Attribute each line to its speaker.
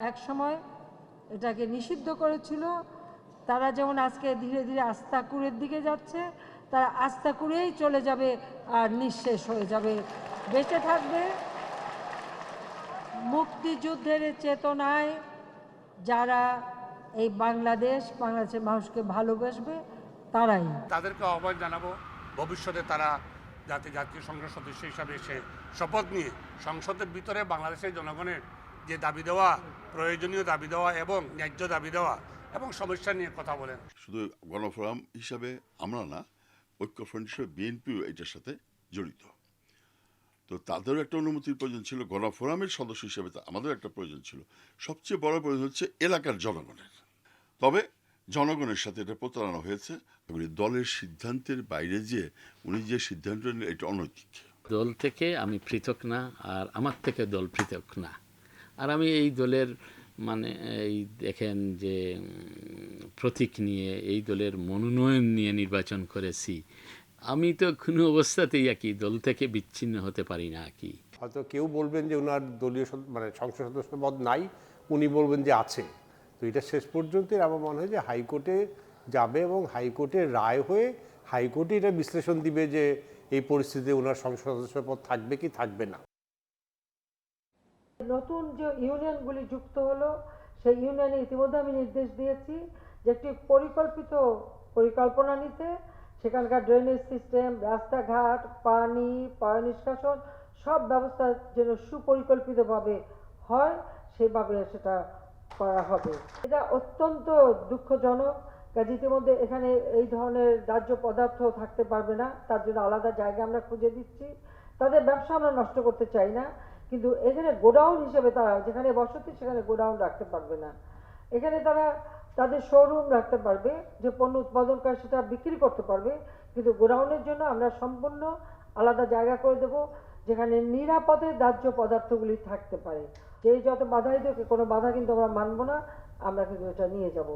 Speaker 1: এক সময় এটাকে নিষিদ্ধ করেছিল। তারা যেমন আজকে ধীরে ধীরে আস্তাকুরের দিকে যাচ্ছে, তারা আস্তাকুরেই চলে যাবে আর নিঃশেষ হয়ে যাবে। বেঁচে থাকবে। মুক্তিযুদ্ধের চেতনায় যারা এই বাংলাদেশ, বাংলাদেশের মানুষকে ভালোবাসবে, তারাই।
Speaker 2: তাদেরকে আহ্বান জানাব, ভবিষ্যতে তারা যাতে জাতীয় সংসদ সদস্য হিসাবে এসে শপথ নিয়ে সংসদের ভিতরে বাংলাদেশের জনগণের যে দাবি দেওয়া প্রয়োজনীয় দাবি দেওয়া এবং ন্যায্য দাবি দেওয়া এবং সমস্যা নিয়ে কথা বলেন।
Speaker 3: শুধু গণফোরাম হিসাবে আমরা না ঐক্যফ্রন্ট হিসেবে বিএনপিও এটার সাথে জড়িত। তো তাদেরও একটা অনুমতির প্রয়োজন ছিল গণফোরামের সদস্য হিসেবে তা- আমাদের একটা প্রয়োজন ছিল। সবচেয়ে বড় প্রয়োজন হচ্ছে এলাকার জনগণের। তবে জনগণের সাথে এটা প্রতারণা হয়েছে দলের সিদ্ধান্তের বাইরে যে উনি যে সিদ্ধান্ত নিলেন এটা অনৈতিক।
Speaker 4: দল থেকে আমি পৃথক না আর আমার থেকে দল পৃথক না। আর আমি এই দলের মানে এই দেখেন যে প্রতীক নিয়ে, এই দলের মনোনয়ন নিয়ে নির্বাচন করেছি। আমি তো কোনো অবস্থাতেই একই দল থেকে বিচ্ছিন্ন হতে পারি না কি।
Speaker 5: হয়তো কেউ বলবেন যে ওনার দলীয় মানে সংসদ সদস্য পদ নাই, উনি বলবেন যে আছে। তো এটা শেষ পর্যন্ত আমার মনে হয় যে হাইকোর্টে যাবে এবং হাইকোর্টের রায় হয়ে হাইকোর্টে এটা বিশ্লেষণ দিবে যে এই পরিস্থিতিতে ওনার সংসদ সদস্য পদ থাকবে কি থাকবে না।
Speaker 1: নতুন যে ইউনিয়নগুলি যুক্ত হলো, সেই ইউনিয়নে ইতিমধ্যে আমি নির্দেশ দিয়েছি যে একটি পরিকল্পিত পরিকল্পনা নিতে। সেখানকার ড্রেনেজ সিস্টেম রাস্তাঘাট, পানি পয় নিষ্কাশন, সব ব্যবস্থা যেন সুপরিকল্পিতভাবে হয়, সেভাবে সেটা করা হবে। এটা অত্যন্ত দুঃখজনক, কাজে ইতিমধ্যে এখানে এই ধরনের দাহ্য পদার্থ থাকতে পারবে না, তার জন্য আলাদা জায়গা আমরা খুঁজে দিচ্ছি। তাদের ব্যবসা আমরা নষ্ট করতে চাই না। কিন্তু এখানে গোডাউন হিসেবে তারা, যেখানে বসতি, সেখানে গোডাউন রাখতে পারবে না। এখানে তারা তাদের শোরুম রাখতে পারবে, যে পণ্য উৎপাদন করে সেটা বিক্রি করতে পারবে। কিন্তু গোডাউনের জন্য আমরা সম্পূর্ণ আলাদা জায়গা করে দেব, যেখানে নিরাপদে দাহ্য পদার্থগুলি থাকতে পারে। যে যত বাধাই দেবে কোনো বাধা কিন্তু আমরা মানব না, আমরা কিন্তু এটা নিয়ে যাব।